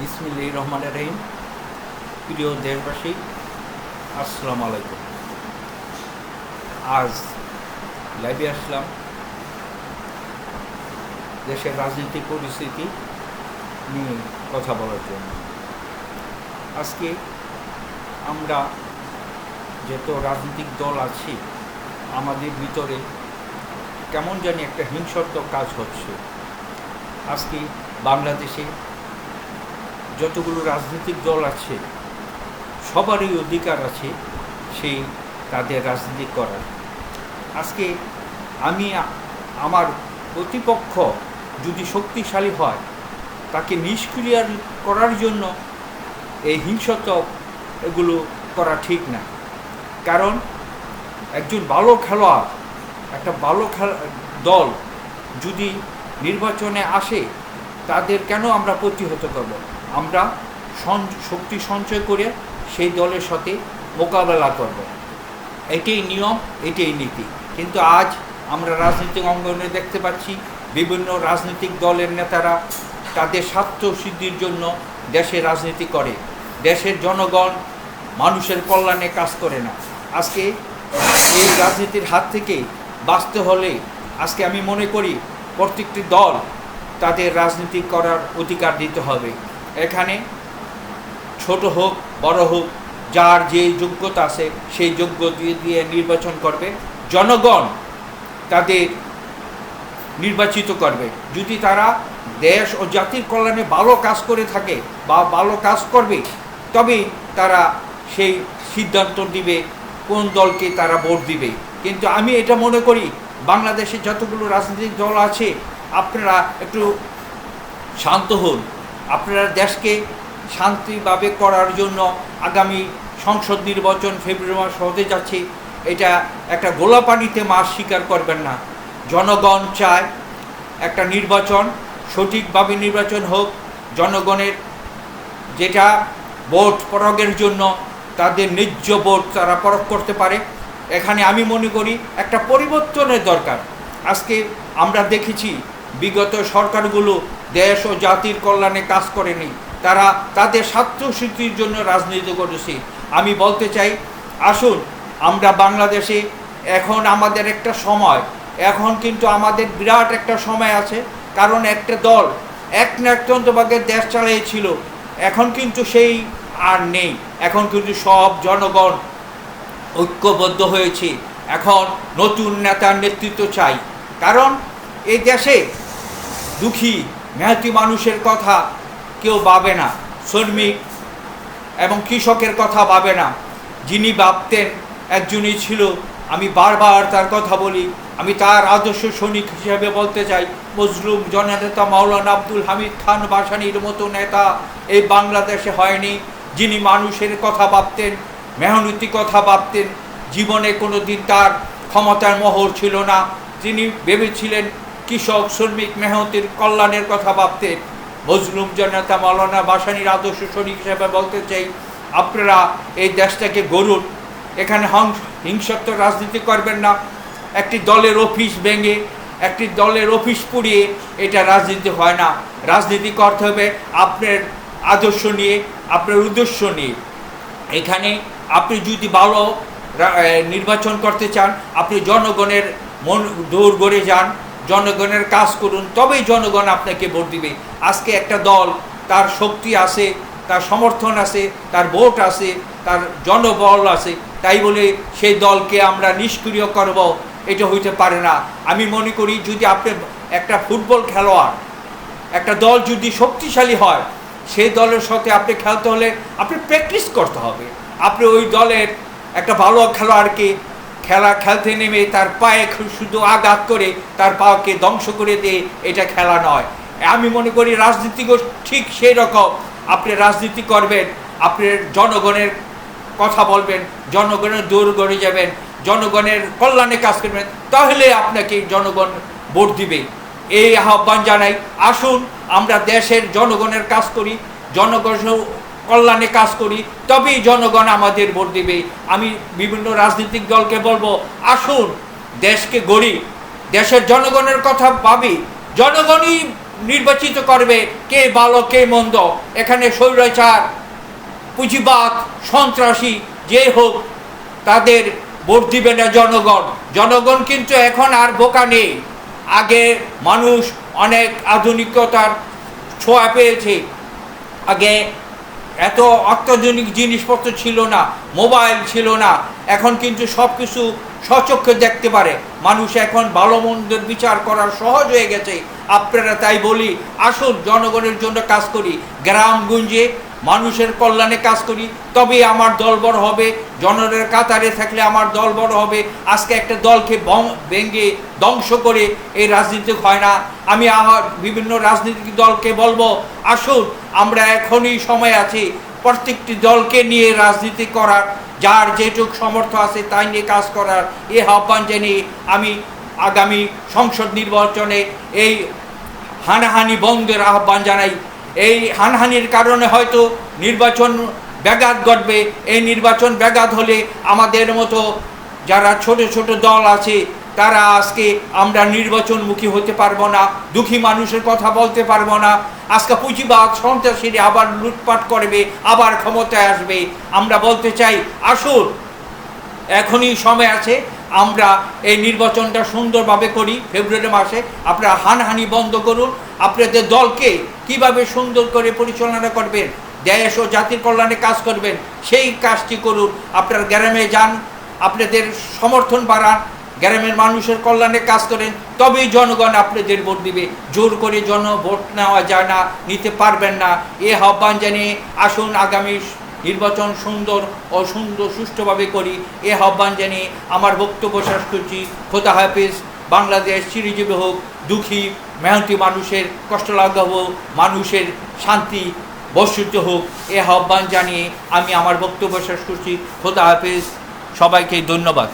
বিসমিল্লাহ রহমান রহিম। প্রিয় দেশবাসী, আসসালামু আলাইকুম। আজ লাইভে আসলাম দেশের রাজনৈতিক পরিস্থিতি নিয়ে কথা বলার জন্য। আজকে আমরা যত রাজনৈতিক দল আছি, আমাদের ভিতরে কেমন জানি একটা হিংসাত্মক কাজ হচ্ছে। আজকে বাংলাদেশে যতগুলো রাজনৈতিক দল আছে, সবারই অধিকার আছে সেই তাদের রাজনীতি করার। আজকে আমি আমার প্রতিপক্ষ যদি শক্তিশালী হয়, তাকে নিষ্ক্রিয় করার জন্য এই হিংসাত্মক এগুলো করা ঠিক না। কারণ একজন ভালো খেলোয়াড়, একটা ভালো দল যদি নির্বাচনে আসে, তাদের কেন আমরা প্রতিহত করব? আমরা শক্তি সঞ্চয় করে সেই দলের সাথে মোকাবেলা করব। এটাই নিয়ম, এটাই নীতি। কিন্তু আজ আমরা রাজনৈতিক অঙ্গনে দেখতে পাচ্ছি বিভিন্ন রাজনৈতিক দলের নেতারা তাদের স্বার্থ সিদ্ধির জন্য দেশে রাজনীতি করে। দেশের জনগণ মানুষের কল্যাণে কাজ করে না। আজকে এই রাজনীতির হাত থেকে বাঁচতে হলে আজকে আমি মনে করি প্রত্যেকটি দল তাদের রাজনীতি করার অধিকার দিতে হবে। এখানে ছোট হোক, বড় হোক, যার যে যোগ্যতা আছে, সেই যোগ্য দিয়ে দিয়ে নির্বাচন করবে। জনগণ তাদের নির্বাচিত করবে। যদি তারা দেশ ও জাতির কল্যাণে ভালো কাজ করে থাকে বা ভালো কাজ করবে তবেই তারা সেই সিদ্ধান্ত দিবে কোন দলকে তারা ভোট দিবে। কিন্তু আমি এটা মনে করি, বাংলাদেশে যতগুলো রাজনৈতিক দল আছে, আপনারা একটু শান্ত হন। আপনারা দেশকে শান্তিভাবে করার জন্য আগামী সংসদ নির্বাচন ফেব্রুয়ারি মাস হতে যাচ্ছে, এটা একটা গোলাপানিতে মাস স্বীকার করবেন না। জনগণ চায় একটা নির্বাচন, সঠিকভাবে নির্বাচন হোক, জনগণের যেটা ভোট প্রয়োগের জন্য তাদের ন্যায্য ভোট তারা প্রয়োগ করতে পারে। এখানে আমি মনে করি একটা পরিবর্তনের দরকার। আজকে আমরা দেখেছি বিগত সরকারগুলো দেশ ও জাতির কল্যাণে কাজ করেনি। তারা তাদের স্বার্থসিদ্ধির জন্য রাজনীতি করেছে। আমি বলতে চাই, আসুন, আমরা বাংলাদেশে এখন আমাদের একটা সময়। এখন কিন্তু আমাদের বিরাট একটা সময় আছে, কারণ একটা দল এক নায়কতন্ত্রভাগে দেশ চালিয়েছিল। এখন কিন্তু সেই আর নেই। এখন কিন্তু সব জনগণ ঐক্যবদ্ধ হয়েছে। এখন নতুন নেতার নেতৃত্ব চাই। কারণ এই দেশে দুঃখী মেহতি মানুষের কথা কেউ ভাবে না, শ্রমিক এবং কৃষকের কথা ভাবে না। যিনি ভাবতেন একজনই ছিল, আমি বারবার তার কথা বলি, আমি তার আদর্শ সৈনিক হিসেবে বলতে চাই, মজলুম জননেতা মাওলানা আব্দুল হামিদ খান বাসানির মতো নেতা এই বাংলাদেশে হয়নি, যিনি মানুষের কথা ভাবতেন, মেহনতি কথা ভাবতেন, জীবনে কোনো দিন তার ক্ষমতার মোহর ছিল না। তিনি ভেবেছিলেন কৃষক, শ্রমিক, মেহনতির কল্যাণের কথা ভাবতে মজলুম জনতা মাওলানা বাসানির আদর্শ সৈনিক হিসেবে বলতে চাই, আপনারা এই দেশটাকে গড়ুন। এখানে হংস হিংসাত্মক রাজনীতি করবেন না। একটি দলের অফিস ভেঙে, একটি দলের অফিস পুড়িয়ে এটা রাজনীতি হয় না। রাজনীতি করতে হবে আপনার আদর্শ নিয়ে, আপনার উদ্দেশ্য নিয়ে। এখানে আপনি যদি ভালো নির্বাচন করতে চান, আপনি জনগণের মন দৌড় গড়ে যান। জনগণের কাজ করুন, তবেই জনগণ আপনাকে ভোট দিবে। আজকে একটা দল, তার শক্তি আছে, তার সমর্থন আছে, তার ভোট আছে, তার জনবল আছে, তাই বলে সেই দলকে আমরা নিষ্ক্রিয় করব, এটা হইতে পারে না। আমি মনে করি যদি আপনি একটা ফুটবল খেলোয়াড়, একটা দল যদি শক্তিশালী হয়, সেই দলের সাথে আপনি খেলতে হলে আপনি প্র্যাকটিস করতে হবে। আপনি ওই দলের একটা ভালো খেলোয়াড়কে খেলা খেলতে নেমে তার পায়ে শুধু আঘাত করে তার পাকে ধ্বংস করে দিয়ে এটা খেলা নয়। আমি মনে করি রাজনীতিও ঠিক সেই রকম। আপনি রাজনীতি করবেন, আপনি জনগণের কথা বলবেন, জনগণের দূর গড়ে যাবেন, জনগণের কল্যাণে কাজ করবেন, তাহলে আপনাকে জনগণ ভোট দিবে। এই আহ্বান জানাই। আসুন, আমরা দেশের জনগণের কাজ করি, জনগণ কল্যাণে কাজ করি, তবেই জনগণ আমাদের ভোট দিবে। আমি বিভিন্ন রাজনৈতিক দলকে বলব, আসুন, দেশকে গড়ি, দেশের জনগণের কথা ভাবি। জনগণই নির্বাচিত করবে কে ভালো, কে মন্দ। এখানে স্বৈরাচার, পুঁজিবাদ, সন্ত্রাসী, যে হোক, তাদের ভোট দিবে না জনগণ। জনগণ কিন্তু এখন আর বোকা নেই। আগে মানুষ অনেক আধুনিকতার ছোঁয়া পেয়েছে। আগে এত অত্যাধুনিক জিনিসপত্র ছিল না, মোবাইল ছিল না, এখন কিন্তু সব কিছু সচক্ষে দেখতে পারে। মানুষ এখন ভালো মন্দের বিচার করা সহজ হয়ে গেছে। আপনারা তাই বলি, আসুন জনগণের জন্য কাজ করি। গ্রামগঞ্জে মানুষের কল্যাণে কাজ করি, তবে আমার দল বড় হবে জনগণের কাতারে থাকলে আমার দল বড় হবে। আজকে একটা দলকে ভেঙে ধ্বংস করে এই রাজনীতি হয় না। আমি আমার বিভিন্ন রাজনৈতিক দলকে বলব, আসুন, আমরা এখনই সময় আছি প্রত্যেকটি দলকে নিয়ে রাজনীতি করার। যার যেটুক সামর্থ্য আছে তাই নিয়ে কাজ করার। এ আহ্বান জানিয়ে আমি আগামী সংসদ নির্বাচনে এই হানাহানি বন্ধের আহ্বান জানাই। এই হানহানির কারণে হয়তো নির্বাচন ব্যাঘাত ঘটবে। এই নির্বাচন ব্যাঘাত হলে আমাদের মতো যারা ছোট ছোট দল আছে, তারা আজকে আমরা নির্বাচনমুখী হতে পারব না, দুঃখী মানুষের কথা বলতে পারব না। আজকে পুঁজিবাদ, সন্ত্রাসীরা আবার লুটপাট করবে, আবার ক্ষমতায় আসবে। আমরা বলতে চাই, আসুন, এখনই সময় আছে, আমরা এই নির্বাচনটা সুন্দরভাবে করি, ফেব্রুয়ারি মাসে। আপনারা হানহানি বন্ধ করুন। আপনাদের দলকে কীভাবে সুন্দর করে পরিচালনা করবেন? দেশ ও জাতির কল্যাণে কাজ করবেন, সেই কাজটি করুন। আপনার গ্রামে যান, আপনাদের সমর্থন বাড়ান, গ্রামের মানুষের কল্যাণে কাজ করেন, তবেই জনগণ আপনাদের ভোট দিবে। জোর করে জন ভোট নেওয়া যায় না, নিতে পারবেন না। এ আহ্বান জানিয়ে আসুন, আগামী নির্বাচন সুন্দর ও সুন্দর সুষ্ঠুভাবে করি। এ আহ্বান জানিয়ে আমার বক্তব্য শেষ করছি। খোদা হাফিজ। বাংলাদেশ চিরজীবী হোক, দুঃখী, মেহনতি মানুষের কষ্ট লাগা হোক মানুষের শান্তি বর্ষিত হোক, এ আহ্বান জানিয়ে আমি আমার বক্তব্য শেষ করছি। খোদা হাফিজ। সবাইকে ধন্যবাদ।